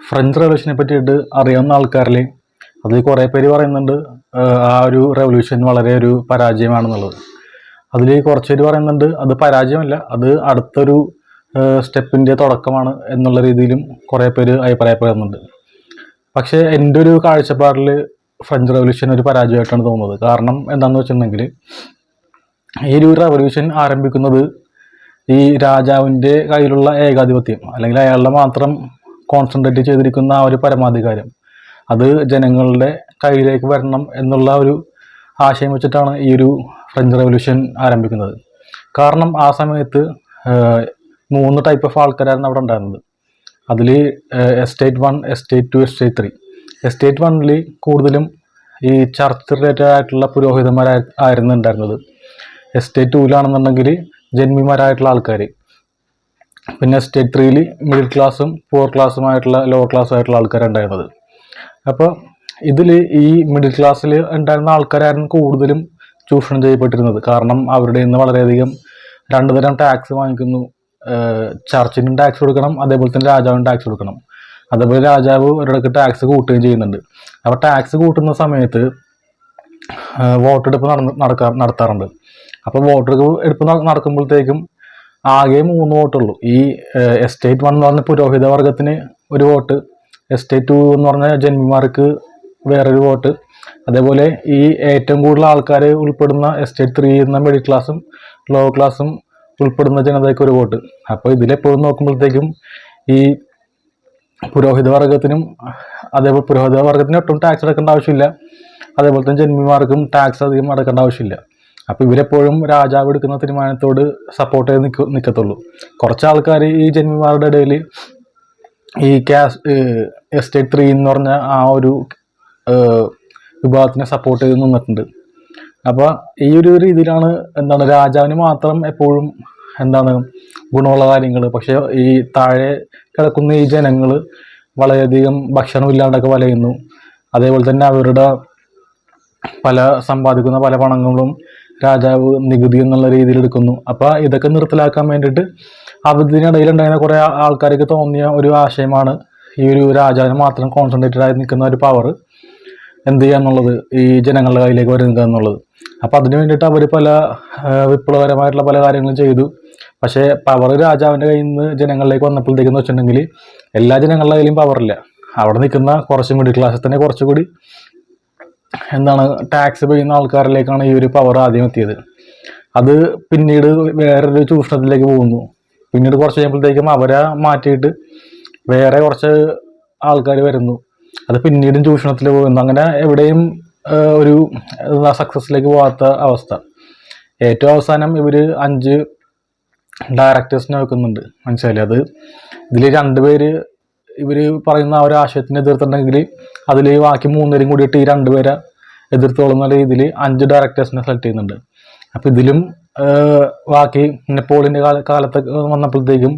French റെവല്യൂഷനെ പറ്റിയിട്ട് അറിയാവുന്ന ആൾക്കാരിൽ അതിൽ കുറേ പേര് പറയുന്നുണ്ട് ആ ഒരു റെവല്യൂഷൻ വളരെ ഒരു പരാജയമാണെന്നുള്ളത്. അതിൽ കുറച്ച് പേര് പറയുന്നുണ്ട് അത് പരാജയമല്ല അത് അടുത്തൊരു സ്റ്റെപ്പിന്റെ തുടക്കമാണ് എന്നുള്ള രീതിയിലും കുറേ പേര് അഭിപ്രായപ്പെടുന്നുണ്ട് പക്ഷേ എന്റെ ഒരു കാഴ്ചപ്പാടിൽ ഫ്രഞ്ച് റെവല്യൂഷൻ ഒരു പരാജയമായിട്ടാണ് തോന്നുന്നത്. കാരണം എന്താണെന്ന് വെച്ചിട്ടുണ്ടെങ്കിൽ ഈ ഒരു റെവല്യൂഷൻ ആരംഭിക്കുന്നത് ഈ രാജാവിന്റെ കയ്യിലുള്ള ഏകാധിപത്യം അല്ലെങ്കിൽ അയാളുടെ മാത്രം കോൺസെൻട്രേറ്റ് ചെയ്തിരിക്കുന്ന ആ ഒരു പരമാധികാരം. അത് ജനങ്ങളുടെ കയ്യിലേക്ക് വരണം എന്നുള്ള ഒരു ആശയം വെച്ചിട്ടാണ് ഈ ഒരു ഫ്രഞ്ച് റെവല്യൂഷൻ ആരംഭിക്കുന്നത്. കാരണം ആ സമയത്ത് മൂന്ന് ടൈപ്പ് ഓഫ് ആൾക്കാരായിരുന്നു അവിടെ ഉണ്ടായിരുന്നത്. അതിൽ estate one estate two estate three estate വണ്ണിൽ കൂടുതലും ഈ ചർച്ച് റിലേറ്റഡ് ആയിട്ടുള്ള പുരോഹിതന്മാരായി ആയിരുന്നു ഉണ്ടായിരുന്നത്. എസ്റ്റേറ്റ് ടൂവിലാണെന്നുണ്ടെങ്കിൽ ജന്മിമാരായിട്ടുള്ള ആൾക്കാർ പിന്നെ സ്റ്റേറ്റ് ത്രീയിൽ മിഡിൽ ക്ലാസ്സും പുവർ ക്ലാസ്സുമായിട്ടുള്ള ലോവർ ക്ലാസ്സും ആയിട്ടുള്ള ആൾക്കാരുണ്ടായിരുന്നത്. അപ്പോൾ ഇതിൽ ഈ മിഡിൽ ക്ലാസ്സിൽ ഉണ്ടായിരുന്ന ആൾക്കാരായിരുന്നു കൂടുതലും ചൂഷണം ചെയ്യപ്പെട്ടിരുന്നത്. കാരണം അവരുടെ നിന്ന് വളരെയധികം രണ്ടു തരം ടാക്സ് വാങ്ങിക്കുന്നു. ചർച്ചിനും ടാക്സ് കൊടുക്കണം അതേപോലെ തന്നെ രാജാവിനും ടാക്സ് കൊടുക്കണം. അതേപോലെ രാജാവ് ഒരിടക്ക് ടാക്സ് കൂട്ടുകയും ചെയ്യുന്നുണ്ട്. അപ്പോൾ ടാക്സ് കൂട്ടുന്ന സമയത്ത് വോട്ടെടുപ്പ് നടന്ന് നടക്കാ നടത്താറുണ്ട്. അപ്പോൾ വോട്ടെടുപ്പ് എടുപ്പ് നട- നടക്കുമ്പോഴത്തേക്കും ആകെ മൂന്ന് വോട്ടുള്ളൂ. ഈ എസ്റ്റേറ്റ് വൺ എന്ന് പറഞ്ഞ പുരോഹിത വർഗത്തിന് ഒരു വോട്ട് എസ്റ്റേറ്റ് ടു എന്ന് പറഞ്ഞ ജന്മിമാർക്ക് വേറൊരു വോട്ട്. അതേപോലെ ഈ ഏറ്റവും കൂടുതൽ ആൾക്കാർ ഉൾപ്പെടുന്ന എസ്റ്റേറ്റ് ത്രീ എന്ന മിഡിൽ ക്ലാസ്സും ലോ ക്ലാസ്സും ഉൾപ്പെടുന്ന ജനതയ്ക്ക് ഒരു വോട്ട്. അപ്പോൾ ഇതിലെപ്പോഴും നോക്കുമ്പോഴത്തേക്കും ഈ പുരോഹിത വർഗത്തിനും അതേപോലെ പുരോഹിത വർഗത്തിന് ഒട്ടും ടാക്സ് അടക്കേണ്ട ആവശ്യമില്ല. അതേപോലെ തന്നെ ജന്മിമാർക്കും ടാക്സ് അധികം അടക്കേണ്ട ആവശ്യമില്ല. അപ്പോൾ ഇവരെപ്പോഴും രാജാവ് എടുക്കുന്ന തീരുമാനത്തോട് സപ്പോർട്ട് ചെയ്ത് നിൽക്ക നിൽക്കത്തുള്ളൂ കുറച്ച് ആൾക്കാർ ഈ ജന്മിമാരുടെ ഇടയിൽ ഈ ക്യാസ് എസ്റ്റേറ്റ് ത്രീ എന്ന് പറഞ്ഞ ആ ഒരു വിഭാഗത്തിനെ സപ്പോർട്ട് ചെയ്ത് നിന്നിട്ടുണ്ട്. അപ്പോൾ ഈ ഒരു രീതിയിലാണ് എന്താണ് രാജാവിന് മാത്രം എപ്പോഴും എന്താണ് ഗുണമുള്ള കാര്യങ്ങൾ പക്ഷേ ഈ താഴെ കിടക്കുന്ന ഈ ജനങ്ങൾ വളരെയധികം ഭക്ഷണമില്ലാണ്ടൊക്കെ വലയുന്നു. അതേപോലെ തന്നെ അവരുടെ പല സമ്പാദിക്കുന്ന പല പണങ്ങളും രാജാവ് നികുതി എന്നുള്ള രീതിയിൽ എടുക്കുന്നു. അപ്പോൾ ഇതൊക്കെ നിർത്തലാക്കാൻ വേണ്ടിയിട്ട് അവധിനിടയിൽ ഉണ്ടായിരുന്ന കുറേ ആൾക്കാർക്ക് തോന്നിയ ഒരു ആശയമാണ് ഈ ഒരു രാജാവിന് മാത്രം കോൺസെൻട്രേറ്റഡ് ആയി നിൽക്കുന്ന ഒരു പവർ എന്ത് ചെയ്യുക എന്നുള്ളത് ഈ ജനങ്ങളുടെ കയ്യിലേക്ക് വരുന്നത് എന്നുള്ളത്. അപ്പോൾ അതിന് വേണ്ടിയിട്ട് അവർ പല വിപ്ലവകരമായിട്ടുള്ള പല കാര്യങ്ങളും ചെയ്തു. പക്ഷേ പവർ രാജാവിന്റെ കയ്യിൽ നിന്ന് ജനങ്ങളിലേക്ക് വന്നപ്പോഴത്തേക്കെന്ന് വെച്ചിട്ടുണ്ടെങ്കിൽ എല്ലാ ജനങ്ങളുടെ കയ്യിലും പവറില്ല അവിടെ നിൽക്കുന്ന കുറച്ച് മിഡിൽ ക്ലാസ്സിൽ തന്നെ കുറച്ചുകൂടി എന്താണ് ടാക്സ് പെയ്യുന്ന ആൾക്കാരിലേക്കാണ് ഈ ഒരു പവർ ആദ്യം എത്തിയത്. അത് പിന്നീട് വേറൊരു ചൂഷണത്തിലേക്ക് പോകുന്നു. പിന്നീട് കുറച്ച് കഴിയുമ്പോഴത്തേക്കും അവരെ മാറ്റിയിട്ട് വേറെ കുറച്ച് ആൾക്കാർ വരുന്നു. അത് പിന്നീടും ചൂഷണത്തിൽ പോകുന്നു. അങ്ങനെ എവിടെയും ഒരു സക്സസ്സിലേക്ക് പോകാത്ത അവസ്ഥ. ഏറ്റവും അവസാനം ഇവർ അഞ്ച് ഡയറക്ടേഴ്സിനെ വെക്കുന്നുണ്ട്. മനസ്സിലായി അത് ഇതിൽ രണ്ടുപേര് ഇവർ പറയുന്ന ആ ഒരു ആശയത്തിനെ എതിർത്തിട്ടുണ്ടെങ്കിൽ അതിൽ ബാക്കി മൂന്നുപേരും കൂടിയിട്ട് ഈ രണ്ടുപേരെ എതിർത്തോളുന്ന രീതിയിൽ അഞ്ച് ഡയറക്ടേഴ്സിനെ സെലക്ട് ചെയ്യുന്നുണ്ട്. അപ്പോൾ ഇതിലും ബാക്കി നെപ്പോളിന്റെ കാല കാലത്ത് വന്നപ്പോഴത്തേക്കും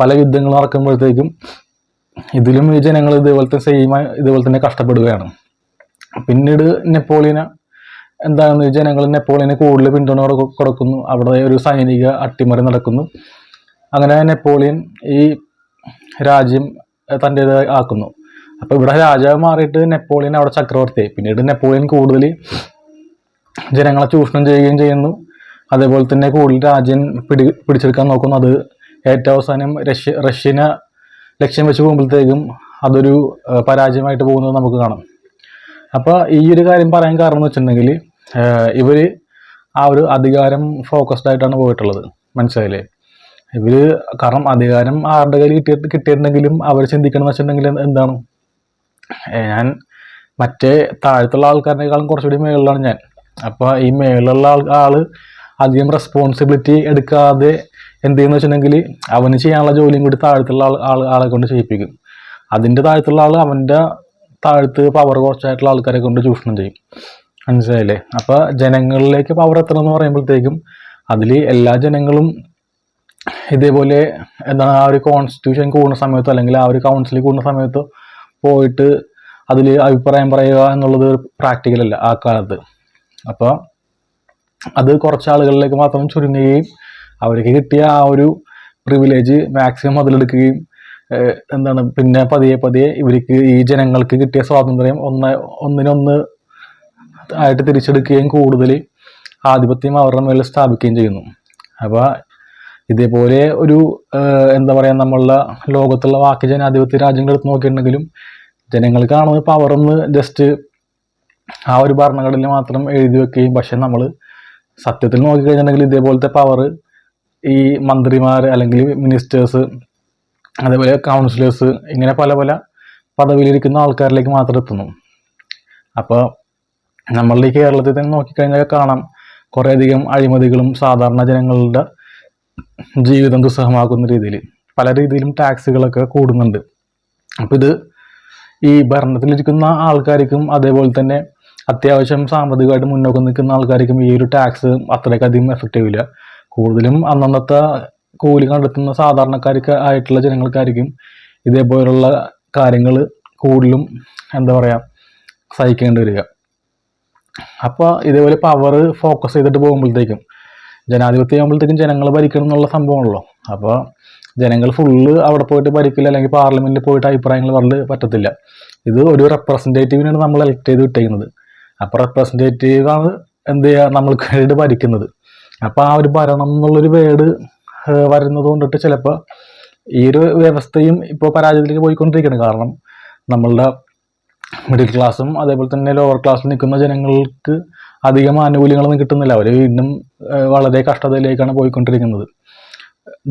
പല യുദ്ധങ്ങൾ നടക്കുമ്പോഴത്തേക്കും ഇതിലും ഈ ജനങ്ങൾ ഇതേപോലത്തെ സെയിം ഇതേപോലെ തന്നെ കഷ്ടപ്പെടുകയാണ്. പിന്നീട് നെപ്പോളിയനെ എന്താണ് ജനങ്ങൾ നെപ്പോളിയനെ കൂടുതൽ പിന്തുണ കൊടുക്കുന്നു. അവിടെ ഒരു സൈനിക അട്ടിമറി നടക്കുന്നു. അങ്ങനെ നെപ്പോളിയൻ ഈ രാജ്യം തന്റേത് ആക്കുന്നു. അപ്പോൾ ഇവിടെ രാജാവ് മാറിയിട്ട് നെപ്പോളിയൻ അവിടെ ചക്രവർത്തിയായി പിന്നീട് നെപ്പോളിയൻ കൂടുതൽ ജനങ്ങളെ ചൂഷണം ചെയ്യുകയും ചെയ്യുന്നു. അതേപോലെ തന്നെ കൂടുതൽ രാജ്യം പിടി പിടിച്ചെടുക്കാൻ നോക്കുന്നു. അത് ഏറ്റവും അവസാനം റഷ്യ റഷ്യനെ ലക്ഷ്യം വെച്ച് പോകുമ്പോഴത്തേക്കും അതൊരു പരാജയമായിട്ട് പോകുന്നത് നമുക്ക് കാണാം. അപ്പോൾ ഈ ഒരു കാര്യം പറയാൻ കാരണം എന്ന് വെച്ചിട്ടുണ്ടെങ്കിൽ ഇവർ ആ ഒരു അധികാരം ഫോക്കസ്ഡ് ആയിട്ടാണ് പോയിട്ടുള്ളത്. മനസ്സിലായില്ലേ? ഇവർ കാരണം അധികാരം ആരുടെ കയ്യിൽ കിട്ടിയിട്ട് കിട്ടിയിട്ടുണ്ടെങ്കിലും അവർ ചിന്തിക്കണമെന്ന് വെച്ചിട്ടുണ്ടെങ്കിൽ എന്താണ്? ഞാൻ മറ്റേ താഴത്തുള്ള ആൾക്കാരനേക്കാളും കുറച്ചുകൂടി മേളിലാണ് ഞാൻ. അപ്പോൾ ഈ മേളിലുള്ള ആൾ ആൾ അധികം റെസ്പോൺസിബിലിറ്റി എടുക്കാതെ എന്ത് ചെയ്യുന്ന വെച്ചിട്ടുണ്ടെങ്കിൽ അവന് ചെയ്യാനുള്ള ജോലിയും കൂടി താഴത്തുള്ള ആൾ ആൾ ആളെ കൊണ്ട് ചെയ്യിപ്പിക്കും. അതിന്റെ താഴത്തുള്ള ആൾ അവന്റെ താഴത്ത് പവർ കുറച്ചായിട്ടുള്ള ആൾക്കാരെ കൊണ്ട് ചൂഷണം ചെയ്യും. മനസ്സിലായില്ലേ? അപ്പോൾ ജനങ്ങളിലേക്ക് പവർ എത്തണം എന്ന് പറയുമ്പോഴത്തേക്കും അതിൽ എല്ലാ ജനങ്ങളും ഇതേപോലെ എന്താണ് ആ ഒരു കോൺസ്റ്റിറ്റ്യൂഷൻ കൂടുന്ന സമയത്തോ അല്ലെങ്കിൽ ആ ഒരു കൗൺസിൽ കൂടുന്ന സമയത്തോ പോയിട്ട് അതിൽ അഭിപ്രായം പറയുക എന്നുള്ളത് പ്രാക്ടിക്കൽ അല്ല ആ കാലത്ത്. അപ്പോൾ അത് കുറച്ച് ആളുകളിലേക്ക് മാത്രം ചുരുങ്ങുകയും അവർക്ക് കിട്ടിയ ആ ഒരു പ്രിവിലേജ് മാക്സിമം അതിലെടുക്കുകയും എന്താണ് പിന്നെ പതിയെ പതിയെ ഇവർക്ക് ഈ ജനങ്ങൾക്ക് കിട്ടിയ സ്വാതന്ത്ര്യം ഒന്ന് ഒന്നിനൊന്ന് ആയിട്ട് തിരിച്ചെടുക്കുകയും കൂടുതൽ ആധിപത്യം അവരുടെ മേൽ സ്ഥാപിക്കുകയും ചെയ്യുന്നു. അപ്പോൾ ഇതേപോലെ ഒരു എന്താ പറയുക നമ്മളുടെ ലോകത്തുള്ള ബാക്കി ജനാധിപത്യ രാജ്യങ്ങൾ എടുത്ത് നോക്കിയിട്ടുണ്ടെങ്കിലും ജനങ്ങൾ പവർന്ന് ജസ്റ്റ് ആ ഒരു ഭരണഘടനയിൽ മാത്രം എഴുതി വെക്കുകയും പക്ഷെ നമ്മൾ സത്യത്തിൽ നോക്കിക്കഴിഞ്ഞിട്ടുണ്ടെങ്കിൽ ഇതേപോലത്തെ പവർ ഈ മന്ത്രിമാർ അല്ലെങ്കിൽ മിനിസ്റ്റേഴ്സ് അതേപോലെ കൗൺസിലേഴ്സ് ഇങ്ങനെ പല പല പദവിയിലിരിക്കുന്ന ആൾക്കാരിലേക്ക് മാത്രം എത്തുന്നു. അപ്പോൾ നമ്മളുടെ ഈ കേരളത്തിൽ തന്നെ നോക്കിക്കഴിഞ്ഞാൽ കാണാം കുറേയധികം അഴിമതികളും സാധാരണ ജനങ്ങളുടെ ജീവിതം ദുസ്സഹമാക്കുന്ന രീതിയിൽ പല രീതിയിലും ടാക്സുകളൊക്കെ കൂടുന്നുണ്ട്. അപ്പോൾ ഇത് ഈ ഭരണത്തിലിരിക്കുന്ന ആൾക്കാർക്കും അതേപോലെ തന്നെ അത്യാവശ്യം സാമ്പത്തികമായിട്ട് മുന്നോക്കം നിൽക്കുന്ന ആൾക്കാർക്കും ഈ ഒരു ടാക്സ് അത്രയ്ക്കധികം എഫക്റ്റ് ഇല്ല കൂടുതലും അന്നന്നത്തെ കൂലി കണ്ടെത്തുന്ന സാധാരണക്കാർക്ക് ആയിട്ടുള്ള ജനങ്ങൾക്കായിരിക്കും ഇതേപോലുള്ള കാര്യങ്ങൾ കൂടുതലും എന്താ പറയുക സഹിക്കേണ്ടി വരിക. അപ്പോൾ ഇതേപോലെ പവർ ഫോക്കസ് ചെയ്തിട്ട് പോകുമ്പോഴത്തേക്കും ജനാധിപത്യം ആകുമ്പോഴത്തേക്കും ജനങ്ങൾ ഭരിക്കണം എന്നുള്ള സംഭവമാണല്ലോ. അപ്പോൾ ജനങ്ങൾ ഫുള്ള് അവിടെ പോയിട്ട് ഭരിക്കില്ല അല്ലെങ്കിൽ പാർലമെന്റിൽ പോയിട്ട് അഭിപ്രായങ്ങൾ പറഞ്ഞ് പറ്റത്തില്ല. ഇത് ഒരു റെപ്രസെന്റേറ്റീവിനാണ് നമ്മൾ എലക്ട് ചെയ്ത് വിട്ടേക്കുന്നത്. അപ്പോൾ റെപ്രസെന്റേറ്റീവാണ് എന്ത് ചെയ്യുക നമ്മൾക്ക് വേണ്ടിയിട്ട് ഭരിക്കുന്നത്. അപ്പോൾ ആ ഒരു ഭരണം എന്നുള്ളൊരു വേർഡ് വരുന്നത് കൊണ്ടിട്ട് ചിലപ്പോൾ ഈ ഒരു വ്യവസ്ഥയും ഇപ്പോൾ പരാജയത്തിലേക്ക് പോയിക്കൊണ്ടിരിക്കുകയാണ്. കാരണം നമ്മളുടെ മിഡിൽ ക്ലാസ്സും അതേപോലെ തന്നെ ലോവർ ക്ലാസ്സിൽ നിൽക്കുന്ന ജനങ്ങൾക്ക് അധികം ആനുകൂല്യങ്ങളൊന്നും കിട്ടുന്നില്ല. അവർ വീണ്ടും വളരെ കഷ്ടതയിലേക്കാണ് പോയിക്കൊണ്ടിരിക്കുന്നത്.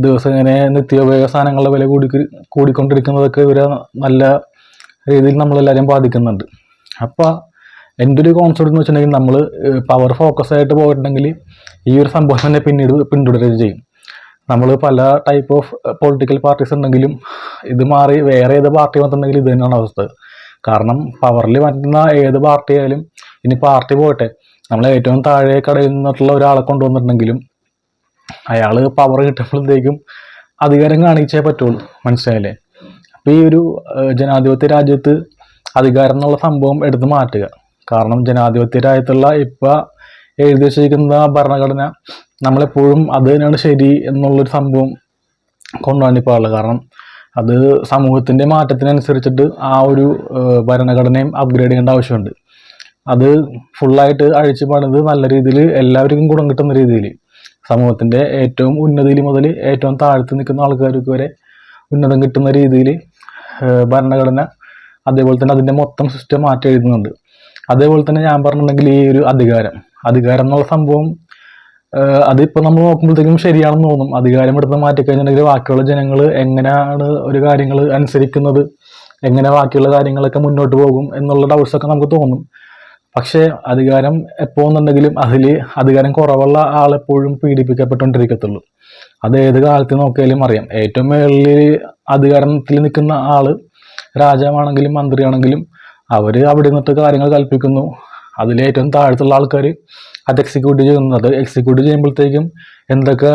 ദിവസം ഇങ്ങനെ നിത്യോപയോഗ സാധനങ്ങളുടെ വില കൂടി കൂടിക്കൊണ്ടിരിക്കുന്നതൊക്കെ ഇവരെ നല്ല രീതിയിൽ നമ്മളെല്ലാവരെയും ബാധിക്കുന്നുണ്ട്. അപ്പോൾ എന്റെ ഒരു കോൺസെപ്റ്റ് എന്ന് വെച്ചിട്ടുണ്ടെങ്കിൽ നമ്മൾ പവർ ഫോക്കസ് ആയിട്ട് പോയിട്ടുണ്ടെങ്കിൽ ഈ ഒരു സംഭവം തന്നെ പിന്നീട് പിന്തുടരുകയും ചെയ്യും. നമ്മൾ പല ടൈപ്പ് ഓഫ് പൊളിറ്റിക്കൽ പാർട്ടീസ് ഉണ്ടെങ്കിലും ഇത് മാറി വേറെ ഏത് പാർട്ടി വന്നിട്ടുണ്ടെങ്കിലും ഇത് തന്നെയാണ് അവസ്ഥ. കാരണം പവറിൽ വരുന്ന ഏത് പാർട്ടി ആയാലും ഇനി പാർട്ടി പോട്ടെ നമ്മൾ ഏറ്റവും താഴെ കടയിൽ നിന്നിട്ടുള്ള ഒരാളെ കൊണ്ടുവന്നിട്ടുണ്ടെങ്കിലും അയാൾ പവർ കിട്ടുമ്പോഴത്തേക്കും അധികാരം കാണിച്ചേ പറ്റുള്ളൂ മനസ്സിലായില്ലേ? അപ്പോൾ ഈ ഒരു ജനാധിപത്യ രാജ്യത്ത് അധികാരം എന്നുള്ള സംഭവം എടുത്തു മാറ്റുക. കാരണം ജനാധിപത്യ രാജ്യത്തുള്ള ഇപ്പം എഴുതി വെച്ചിരിക്കുന്ന ഭരണഘടന നമ്മളെപ്പോഴും അത് തന്നെയാണ് ശരി എന്നുള്ളൊരു സംഭവം കൊണ്ടുപോകാൻ ഉള്ളത് കാരണം അത് സമൂഹത്തിന്റെ മാറ്റത്തിനനുസരിച്ചിട്ട് ആ ഒരു ഭരണഘടനയും അപ്ഗ്രേഡ് ചെയ്യേണ്ട ആവശ്യമുണ്ട്. അത് ഫുള്ളായിട്ട് അഴിച്ചു പണിത് നല്ല രീതിയിൽ എല്ലാവർക്കും ഗുണം കിട്ടുന്ന രീതിയിൽ സമൂഹത്തിന്റെ ഏറ്റവും ഉന്നതിയിൽ മുതൽ ഏറ്റവും താഴ്ത്ത് നിൽക്കുന്ന ആൾക്കാർക്ക് വരെ ഉന്നതം കിട്ടുന്ന രീതിയിൽ ഭരണഘടന അതേപോലെ തന്നെ അതിന്റെ മൊത്തം സിസ്റ്റം മാറ്റി എഴുതുന്നുണ്ട്. അതേപോലെ തന്നെ ഞാൻ പറഞ്ഞിട്ടുണ്ടെങ്കിൽ ഈ ഒരു അധികാരം. അധികാരം എന്നുള്ള സംഭവം അതിപ്പോൾ നമ്മൾ നോക്കുമ്പോഴത്തേക്കും ശരിയാണെന്ന് തോന്നും. അധികാരം എടുത്ത് മാറ്റിക്കഴിഞ്ഞിട്ടുണ്ടെങ്കിൽ ബാക്കിയുള്ള ജനങ്ങൾ എങ്ങനെയാണ് ഒരു കാര്യങ്ങൾ അനുസരിക്കുന്നത്? എങ്ങനെ ബാക്കിയുള്ള കാര്യങ്ങളൊക്കെ മുന്നോട്ട് പോകും? എന്നുള്ള ഡൗട്ട്സൊക്കെ നമുക്ക് തോന്നും. പക്ഷേ അധികാരം എപ്പോന്നുണ്ടെങ്കിലും അതിൽ അധികാരം കുറവുള്ള ആളെപ്പോഴും പീഡിപ്പിക്കപ്പെട്ടുകൊണ്ടിരിക്കത്തുള്ളൂ. അത് ഏത് കാലത്ത് നോക്കിയാലും അറിയാം. ഏറ്റവും മേളിൽ അധികാരത്തിൽ നിൽക്കുന്ന ആൾ രാജാവാണെങ്കിലും മന്ത്രിയാണെങ്കിലും അവർ അവിടെ നിന്നിട്ട് കാര്യങ്ങൾ കൽപ്പിക്കുന്നു. അതിൽ ഏറ്റവും താഴത്തുള്ള ആൾക്കാർ അത് എക്സിക്യൂട്ട് ചെയ്യുന്നു അത് എക്സിക്യൂട്ട് ചെയ്യുമ്പോഴത്തേക്കും എന്തൊക്കെ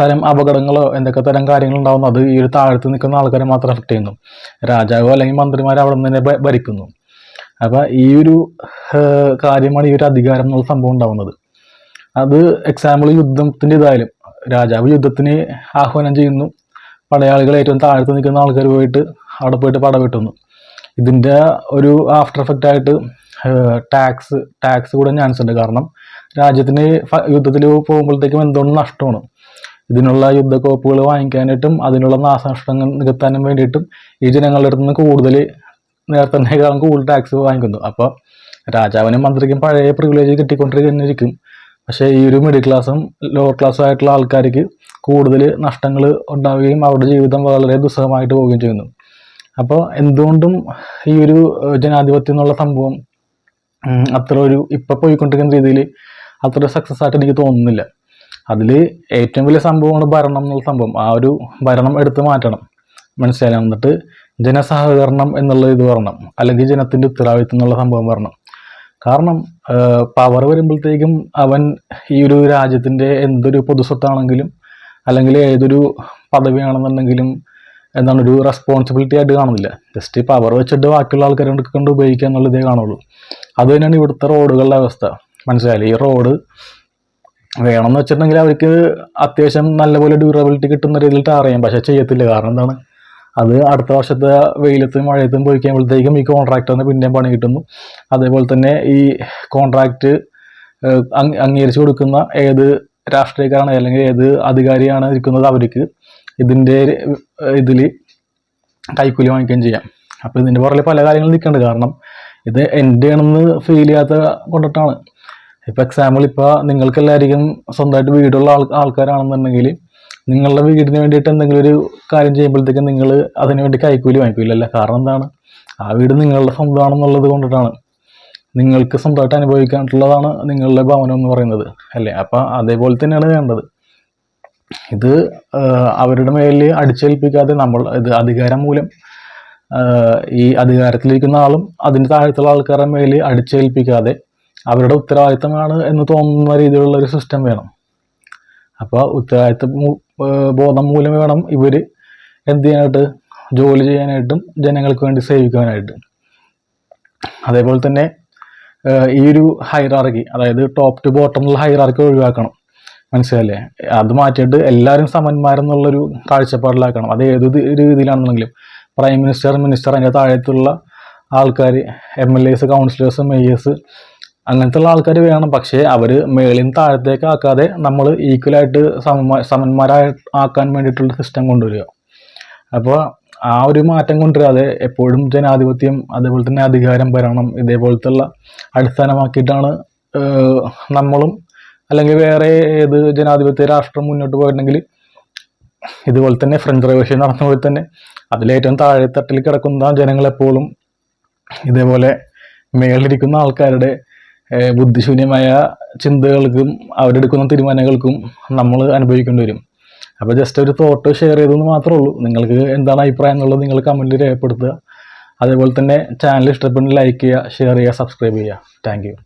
തരം അപകടങ്ങളോ എന്തൊക്കെ തരം കാര്യങ്ങൾ അത് ഈ ഒരു താഴത്ത് നിൽക്കുന്ന ആൾക്കാരെ മാത്രം എഫക്ട് ചെയ്യുന്നു. രാജാവോ അല്ലെങ്കിൽ മന്ത്രിമാർ അവിടെ നിന്ന് തന്നെ ഭരിക്കുന്നു. അപ്പൊ ഈ ഒരു കാര്യമാണ് ഈ ഒരു അധികാരം എന്നുള്ള സംഭവം ഉണ്ടാവുന്നത്. അത് എക്സാമ്പിൾ യുദ്ധത്തിന്റെ ഇതായാലും രാജാവ് യുദ്ധത്തിന് ആഹ്വാനം ചെയ്യുന്നു. പടയാളികൾ ഏറ്റവും താഴത്ത് നിൽക്കുന്ന ആൾക്കാർ പോയിട്ട് അവിടെ പോയിട്ട് പട വെട്ടുന്നു. ഇതിന്റെ ഒരു ആഫ്റ്റർ എഫക്റ്റ് ആയിട്ട് ടാക്സ് ടാക്സ് കൂടെ ചാൻസ് ഉണ്ട്. കാരണം രാജ്യത്തിന് യുദ്ധത്തിൽ പോകുമ്പോഴത്തേക്കും എന്തുകൊണ്ട് നഷ്ടമാണ്. ഇതിനുള്ള യുദ്ധക്കോപ്പുകൾ വാങ്ങിക്കാനായിട്ടും അതിനുള്ള നാശനഷ്ടങ്ങൾ നികത്താനും വേണ്ടിയിട്ടും ഈ ജനങ്ങളുടെ അടുത്ത് നിന്ന് കൂടുതൽ നേരത്തേക്കാളും കൂടുതൽ ടാക്സ് വാങ്ങിക്കുന്നു. അപ്പോൾ രാജാവിനും മന്ത്രിക്കും പഴയ പ്രിവിലേജ് കിട്ടിക്കൊണ്ടിരിക്കും പക്ഷേ ഈ ഒരു മിഡിൽ ക്ലാസ്സും ലോവർ ക്ലാസ്സും ആയിട്ടുള്ള ആൾക്കാർക്ക് കൂടുതൽ നഷ്ടങ്ങൾ ഉണ്ടാവുകയും അവരുടെ ജീവിതം വളരെ ദുസ്സഹമായിട്ട് പോവുകയും ചെയ്യുന്നു. അപ്പോൾ എന്തുകൊണ്ടും ഈ ഒരു ജനാധിപത്യം എന്നുള്ള സംഭവം അത്ര ഒരു ഇപ്പൊ പോയിക്കൊണ്ടിരിക്കുന്ന രീതിയിൽ അത്ര സക്സസ് ആയിട്ട് എനിക്ക് തോന്നുന്നില്ല. അതിൽ ഏറ്റവും വലിയ സംഭവമാണ് ഭരണം എന്നുള്ള സംഭവം. ആ ഒരു ഭരണം എടുത്തു മാറ്റണം. മനസ്സിലായി? എന്നിട്ട് ജനസഹകരണം എന്നുള്ള ഇത് വരണം അല്ലെങ്കിൽ ജനത്തിന്റെ ഉത്തരവാദിത്വം എന്നുള്ള സംഭവം വരണം. കാരണം പവർ വരുമ്പോഴത്തേക്കും അവൻ ഈ ഒരു രാജ്യത്തിന്റെ എന്തൊരു പൊതുസ്വത്താണെങ്കിലും അല്ലെങ്കിൽ ഏതൊരു പദവിയാണെന്നുണ്ടെങ്കിലും എന്താണ് ഒരു റെസ്പോൺസിബിലിറ്റി ആയിട്ട് കാണുന്നില്ല. ജസ്റ്റ് പവർ വെച്ചിട്ട് ബാക്കിയുള്ള ആൾക്കാരെ കൊണ്ട് ഉപയോഗിക്കുക എന്നുള്ളതേ കാണുള്ളൂ. അത് തന്നെയാണ് ഇവിടുത്തെ റോഡുകളുടെ അവസ്ഥ. മനസ്സിലായില്ലേ? ഈ റോഡ് വേണമെന്ന് വെച്ചിട്ടുണ്ടെങ്കിൽ അവർക്ക് അത്യാവശ്യം നല്ലപോലെ ഡ്യൂറബിലിറ്റി കിട്ടുന്ന രീതിയിൽ ടാർ ചെയ്യാം. പക്ഷെ ചെയ്യത്തില്ല. കാരണം എന്താണ്? അത് അടുത്ത വർഷത്തെ വെയിലത്തും മഴയത്തും പോയി കഴിയുമ്പോഴത്തേക്കും ഈ കോൺട്രാക്ടറിന് പിന്നെയും പണി കിട്ടുന്നു. അതേപോലെ തന്നെ ഈ കോൺട്രാക്റ്റ് അംഗീകരിച്ചു കൊടുക്കുന്ന ഏത് രാഷ്ട്രീയക്കാരാണ് അല്ലെങ്കിൽ ഏത് അധികാരിയാണ് ഇരിക്കുന്നത് അവർക്ക് ഇതിന്റെ ഇതിൽ കൈക്കൂലി വാങ്ങിക്കുകയും ചെയ്യാം. അപ്പോൾ ഇതിന്റെ പുറകിൽ പല കാര്യങ്ങളും നിൽക്കുന്നുണ്ട്. കാരണം ഇത് എന്റെ ആണെന്ന് ഫീൽ ചെയ്യാത്ത കൊണ്ടിട്ടാണ്. ഇപ്പോൾ എക്സാമ്പിൾ ഇപ്പോൾ നിങ്ങൾക്കെല്ലാവർക്കും സ്വന്തമായിട്ട് വീടുള്ള ആൾ ആൾക്കാരാണെന്നുണ്ടെങ്കിൽ നിങ്ങളുടെ വീടിന് വേണ്ടിയിട്ട് എന്തെങ്കിലും ഒരു കാര്യം ചെയ്യുമ്പോഴത്തേക്കും നിങ്ങൾ അതിന് വേണ്ടി കൈക്കൂലി വാങ്ങിക്കില്ലല്ല കാരണം എന്താണ്? ആ വീട് നിങ്ങളുടെ സ്വന്തമാണെന്നുള്ളത് കൊണ്ടിട്ടാണ്. നിങ്ങൾക്ക് സ്വന്തമായിട്ട് അനുഭവിക്കാനുള്ളതാണ് നിങ്ങളുടെ ഭവനം എന്ന് പറയുന്നത് അല്ലേ? അപ്പം അതേപോലെ തന്നെയാണ് വേണ്ടത്. ഇത് അവരുടെ മേലിൽ അടിച്ചേൽപ്പിക്കാതെ നമ്മൾ ഇത് അധികാരം മൂലം ഈ അധികാരത്തിലിരിക്കുന്ന ആളും അതിന്റെ താഴത്തുള്ള ആൾക്കാരുടെ മേൽ അടിച്ചേൽപ്പിക്കാതെ അവരുടെ ഉത്തരവാദിത്തമാണ് എന്ന് തോന്നുന്ന രീതിയിലുള്ള ഒരു സിസ്റ്റം വേണം. അപ്പോൾ ഉത്തരവാദിത്ത ബോധം മൂലം വേണം ഇവർ എന്ത് ചെയ്യാനായിട്ട്? ജോലി ചെയ്യാനായിട്ടും ജനങ്ങൾക്ക് വേണ്ടി സേവിക്കാനായിട്ട് അതേപോലെ തന്നെ ഈ ഒരു ഹൈറാർക്കി അതായത് ടോപ്പ് ടു ബോട്ടമുള്ള ഹൈറാർക്കി ഒഴിവാക്കണം. മനസ്സിലല്ലേ അത് മാറ്റിയിട്ട് എല്ലാവരും സമന്മാരെന്നുള്ളൊരു കാഴ്ചപ്പാടിലാക്കണം. അത് ഏത് രീതിയിലാണെന്നുണ്ടെങ്കിലും. പ്രൈം മിനിസ്റ്റർ മിനിസ്റ്റർ അതിന്റെ താഴത്തുള്ള ആൾക്കാർ M L S councillors mayors അങ്ങനത്തെ ഉള്ള ആൾക്കാർ വേണം. പക്ഷേ അവർ മേളിൽ നിന്ന് താഴത്തേക്ക് ആക്കാതെ നമ്മൾ ഈക്വലായിട്ട് സമന്മാ സമന്മാരായി ആക്കാൻ വേണ്ടിയിട്ടുള്ള സിസ്റ്റം കൊണ്ടുവരിക. അപ്പോൾ ആ ഒരു മാറ്റം കൊണ്ടുവരാതെ എപ്പോഴും ജനാധിപത്യം അതേപോലെ തന്നെ അധികാരം ഭരണം ഇതേപോലത്തുള്ള അടിസ്ഥാനമാക്കിയിട്ടാണ് നമ്മളും അല്ലെങ്കിൽ വേറെ ഏത് ജനാധിപത്യ രാഷ്ട്രം മുന്നോട്ട് പോയിട്ടുണ്ടെങ്കിൽ ഇതുപോലെ തന്നെ ഫ്രഞ്ച് റവല്യൂഷൻ നടന്ന പോലെ തന്നെ അതിലേറ്റവും താഴെത്തട്ടിൽ കിടക്കുന്ന ജനങ്ങളെപ്പോഴും ഇതേപോലെ മേളിലിരിക്കുന്ന ആൾക്കാരുടെ ബുദ്ധിശൂന്യമായ ചിന്തകൾക്കും അവരെടുക്കുന്ന തീരുമാനങ്ങൾക്കും നമ്മൾ അനുഭവിക്കേണ്ടി വരും. അപ്പോൾ ജസ്റ്റ് ഒരു തോട്ട് ഷെയർ ചെയ്തെന്ന് മാത്രമേ ഉള്ളൂ. നിങ്ങൾക്ക് എന്താണ് അഭിപ്രായം എന്നുള്ളത് നിങ്ങൾ കമന്റിൽ രേഖപ്പെടുത്തുക. അതേപോലെ തന്നെ ചാനൽ ഇഷ്ടപ്പെടുന്ന ലൈക്ക് ചെയ്യുക ഷെയർ ചെയ്യുക സബ്സ്ക്രൈബ് ചെയ്യുക. താങ്ക്